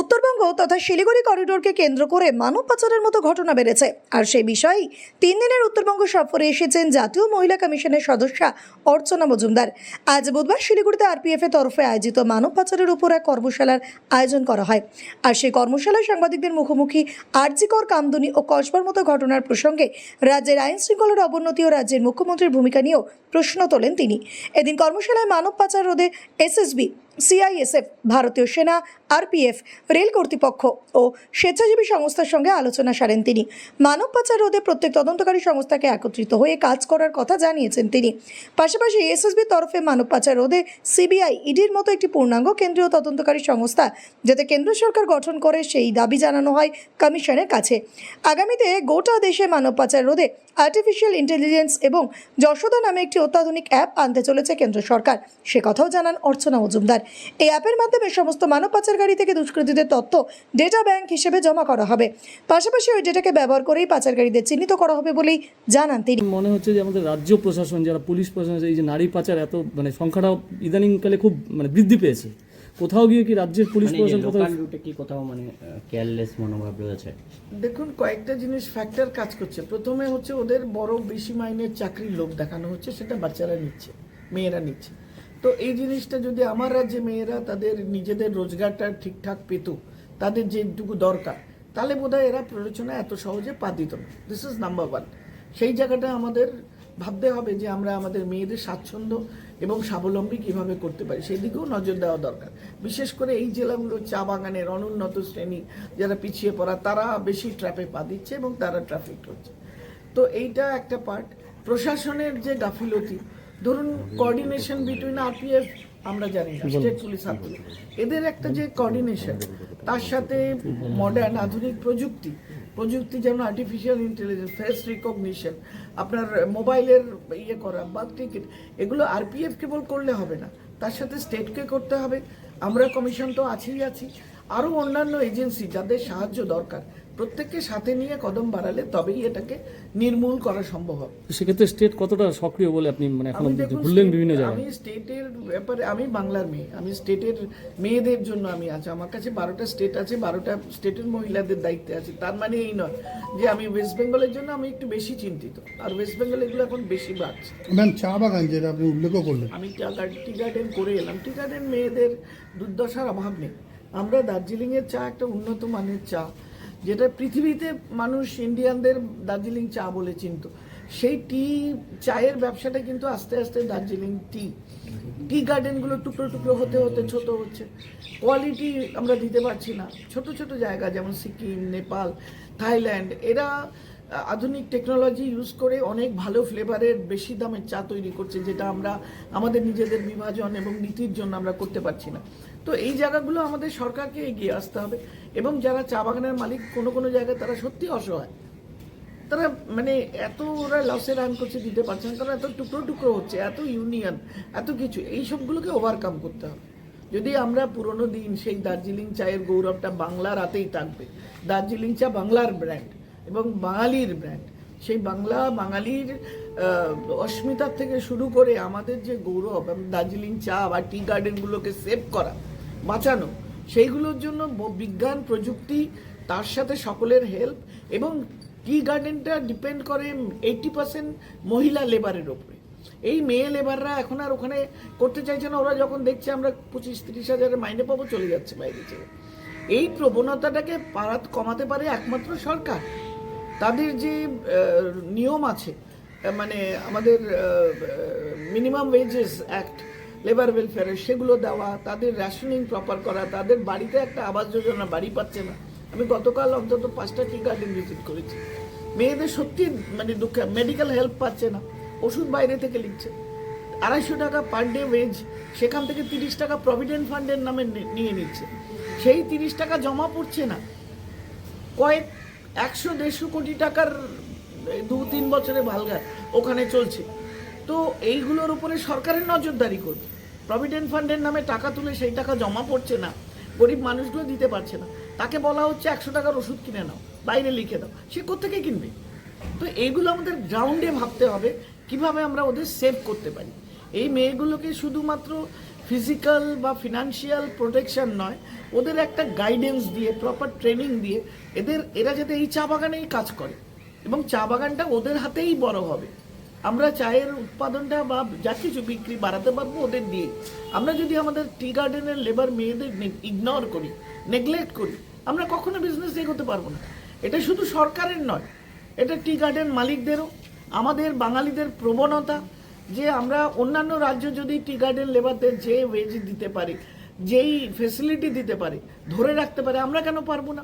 উত্তরবঙ্গ তথা শিলিগুড়ি করিডোরকে কেন্দ্র করে মানব পাচারের মতো ঘটনা বেড়েছে। আর সেই বিষয়েই তিন দিনের উত্তরবঙ্গ সফরে এসেছেন জাতীয় মহিলা কমিশনের সদস্যা অর্চনা মজুমদার। আজ বুধবার শিলিগুড়িতে আরপিএফ এর তরফে আয়োজিত মানব পাচারের উপর এক কর্মশালার আয়োজন করা হয়। আর সেই কর্মশালায় সাংবাদিকদের মুখোমুখি আরজিকর কামদুনি ও কসবার মতো ঘটনার প্রসঙ্গে রাজ্যের আইন শৃঙ্খলার অবনতি ও রাজ্যের মুখ্যমন্ত্রীর ভূমিকা নিয়েও প্রশ্ন তোলেন তিনি। এদিন কর্মশালায় মানব পাচার রোধে এসএসবি সিআইএসএফ ভারতীয় সেনা আরপিএফ রেল কর্তৃপক্ষ ও স্বেচ্ছাসেবী সংস্থার সঙ্গে আলোচনা সারেন তিনি। মানব পাচার রোধে প্রত্যেক তদন্তকারী সংস্থাকে একত্রিত হয়ে কাজ করার কথা জানিয়েছেন তিনি। পাশাপাশি এসএসবির তরফে মানব পাচার রোধে সিবিআই ইডির মতো একটি পূর্ণাঙ্গ কেন্দ্রীয় তদন্তকারী সংস্থা, যাতে কেন্দ্র সরকার গঠন করে, সেই দাবি জানানো হয় কমিশনের কাছে। আগামীতে গোটা দেশে মানব পাচার রোধে আর্টিফিশিয়াল ইন্টেলিজেন্স এবং যশোদা নামে একটি অত্যাধুনিক অ্যাপ আনতে চলেছে কেন্দ্র সরকার। সে কথাও জানান অর্চনা মজুমদার। এই অ্যাপের মাধ্যমে সমস্ত মানব পাচারকারী থেকে দুষ্কৃতীদের তথ্য ডেটা ব্যাংক হিসেবে জমা করা হবে। পাশাপাশি ওই ডেটাকে ব্যবহার করেই পাচারকারীদের চিহ্নিত করা হবে বলেই জানান তিনি। মনে হচ্ছে যে আমাদের রাজ্য প্রশাসন, যারা পুলিশ প্রশাসন, এই যে নারী পাচার এত মানে সংখ্যাটা ইদানিংকালে খুব মানে বৃদ্ধি পেয়েছে। কোথাও গিয়ে কি রাজ্যের পুলিশ মানে প্রশাসন কোথাও রুটে কি কোথাও মানে কেয়ারলেস মনোভাব রয়েছে? দেখুন কয়েকটা জিনিস ফ্যাক্টর কাজ করছে। প্রথমে হচ্ছে ওদের বড় বেশি মাইনের চাকরির লোক দেখানো হচ্ছে সেটা বাচ্চারা নিচ্ছে মেয়েরা নিচ্ছে। তো এই জিনিসটা যদি আমার রাজ্যে মেয়েরা তাদের নিজেদের রোজগারটা ঠিকঠাক পেত তাদের যেটুকু দরকার তাহলে বোধহয় এরা প্ররোচনা এত সহজে পা দিত না। দিস ইজ নাম্বার ওয়ান সেই জায়গাটা আমাদের ভাবতে হবে যে আমরা আমাদের মেয়েদের স্বাচ্ছন্দ্য এবং স্বাবলম্বী কীভাবে করতে পারি সেই দিকেও নজর দেওয়া দরকার। বিশেষ করে এই জেলাগুলো চা বাগানের অনুন্নত শ্রেণি যারা পিছিয়ে পড়া, তারা বেশি ট্র্যাপে পা দিচ্ছে এবং তারা ট্রাফিক হচ্ছে তো এইটা একটা পার্ট প্রশাসনের যে গাফিলতি, ধরুন কোঅর্ডিনেশন বিটুইন আরপিএফ আমরা জানি না স্টেট পুলিশ এদের একটা যে কোঅর্ডিনেশন তার সাথে মডার্ন আধুনিক প্রযুক্তি প্রযুক্তি যেমন আর্টিফিশিয়াল ইন্টেলিজেন্স ফেস রিকগনিশন আপনার মোবাইলের ইয়ে করা বা টিকিট এগুলো আরপিএফ কেবল করলে হবে না। তার সাথে স্টেটকে করতে হবে। আমরা কমিশন তো আছেই আছি। আরও অন্যান্য এজেন্সি যাদের সাহায্য দরকার প্রত্যেককে সাথে নিয়ে কদম বাড়ালে তবেই এটাকে নির্মূল করা সম্ভব হবে। সেক্ষেত্রে স্টেট কতটা সক্রিয় বলে আপনি মানে এখন ঘুরলেন বিভিন্ন আমি স্টেটের ব্যাপারে আমি বাংলার মেয়ে আমি স্টেটের মেয়েদের জন্য আমি আছি। আমার কাছে বারোটা স্টেট আছে বারোটা স্টেটের মহিলাদের দায়িত্বে আছে। তার মানে এই নয় যে আমি ওয়েস্ট বেঙ্গলের জন্য আমি একটু বেশি চিন্তিত। আর ওয়েস্ট বেঙ্গল এগুলো এখন বেশি বাড়ছে। ম্যাম চা বাগান যেটা আপনি উল্লেখও করলেন। আমি টি গার্ডেন করে এলাম। টি গার্ডেন মেয়েদের দুর্দশার অভাব নেই। আমরা দার্জিলিংয়ের চা একটা উন্নত মানের চা। যেটা পৃথিবীতে মানুষ ইন্ডিয়ানদের দার্জিলিং চা বলে চিনত, সেই টি, চায়ের ব্যবসাটা কিন্তু আস্তে আস্তে দার্জিলিং টি টি গার্ডেনগুলো টুকরো টুকরো হতে হতে ছোট হচ্ছে। কোয়ালিটি আমরা দিতে পারছি না। ছোট ছোট জায়গা যেমন সিকিম, নেপাল, থাইল্যান্ড, এরা আধুনিক টেকনোলজি ইউজ করে অনেক ভালো ফ্লেভারের বেশি দামের চা তৈরি করছে, যেটা আমরা আমাদের নিজেদের বিভাজন এবং নীতির জন্য আমরা করতে পারছি না। তো এই জায়গাগুলো আমাদের সরকারকে এগিয়ে আসতে হবে। এবং যারা চা বাগানের মালিক, কোনো কোনো জায়গায় তারা সত্যি অসহায়। তারা মানে এত ওরা লসে রান করছে, দিতে পারছে না, কারণ এত টুকরো টুকরো হচ্ছে, এত ইউনিয়ন এত কিছু। এই সবগুলোকে ওভারকাম করতে হবে। যদি আমরা পুরোনো দিন সেই দার্জিলিং চায়ের গৌরবটা বাংলার হাতেই থাকবে, দার্জিলিং চা বাংলার ব্র্যান্ড এবং বাঙালির ব্র্যান্ড সেই বাংলা বাঙালির অস্মিতার থেকে শুরু করে আমাদের যে গৌরব দার্জিলিং চা বা টি গার্ডেনগুলোকে সেভ করা, বাঁচানো সেইগুলোর জন্য বিজ্ঞান, প্রযুক্তি, তার সাথে সকলের হেল্প এবং টি গার্ডেনটা ডিপেন্ড করে এইটি পার্সেন্ট মহিলা লেবারের ওপরে। এই মেয়ে লেবাররা এখন আর ওখানে করতে চাইছে না। ওরা যখন দেখছে আমরা পঁচিশ তিরিশ হাজারের মাইনে পাবো, চলে যাচ্ছে বাইরে ছেড়ে এই প্রবণতাটাকে পারাত কমাতে পারে একমাত্র সরকার। তাদের যে নিয়ম আছে মানে আমাদের মিনিমাম ওয়েজেস অ্যাক্ট লেবার ওয়েলফেয়ারের সেগুলো দেওয়া, তাদের রেশনিং প্রপার করা, তাদের বাড়িতে একটা আবাস যোজনা বাড়ি পাচ্ছে না। আমি গতকাল অন্তত পাঁচটা টি গার্ডেন ভিজিট করেছি। মেয়েদের সত্যি মানে দুঃখ মেডিকেল হেল্প পাচ্ছে না, ওষুধ বাইরে থেকে লিখছে। আড়াইশো টাকা পার ডে ওয়েজ সেখান থেকে তিরিশ টাকা প্রভিডেন্ট ফান্ডের নামে নিয়ে নিচ্ছে। সেই তিরিশ টাকা জমা পড়ছে না। কয়েক একশো দেড়শো কোটি টাকার দু তিন বছরে ভালগার ওখানে চলছে। তো এইগুলোর উপরে সরকারের নজরদারি করবে প্রভিডেন্ট ফান্ডের নামে টাকা তুলে সেই টাকা জমা পড়ছে না। গরিব মানুষগুলো দিতে পারছে না। তাকে বলা হচ্ছে একশো টাকার ওষুধ কিনে নাও, বাইরে লিখে দাও। সে কোথেকে কিনবে? তো এইগুলো আমাদের গ্রাউন্ডে ভাবতে হবে, কীভাবে আমরা ওদের সেভ করতে পারি। এই মেয়েগুলোকে শুধুমাত্র ফিজিক্যাল বা ফিনান্সিয়াল প্রোটেকশন নয়, ওদের একটা গাইডেন্স দিয়ে প্রপার ট্রেনিং দিয়ে, এদের, এরা যাতে এই চা বাগানেই কাজ করে। এবং চা বাগানটা ওদের হাতেই বড় হবে। আমরা চায়ের উৎপাদনটা বা যা কিছু বিক্রি বাড়াতে পারব ওদের দিয়ে। আমরা যদি আমাদের টি গার্ডেনের লেবার মেয়েদের ইগনোর করি নেগলেক্ট করি, আমরা কখনো বিজনেস এগোতে পারব না। এটা শুধু সরকারের নয়, এটা টি গার্ডেন মালিকদেরও, আমাদের বাঙালিদের প্রবণতা যে আমরা অন্যান্য রাজ্য যদি টি গার্ডেন লেবারদের যে ওয়েজ দিতে পারি, যেই ফেসিলিটি দিতে পারে, ধরে রাখতে পারে, আমরা কেন পারব না?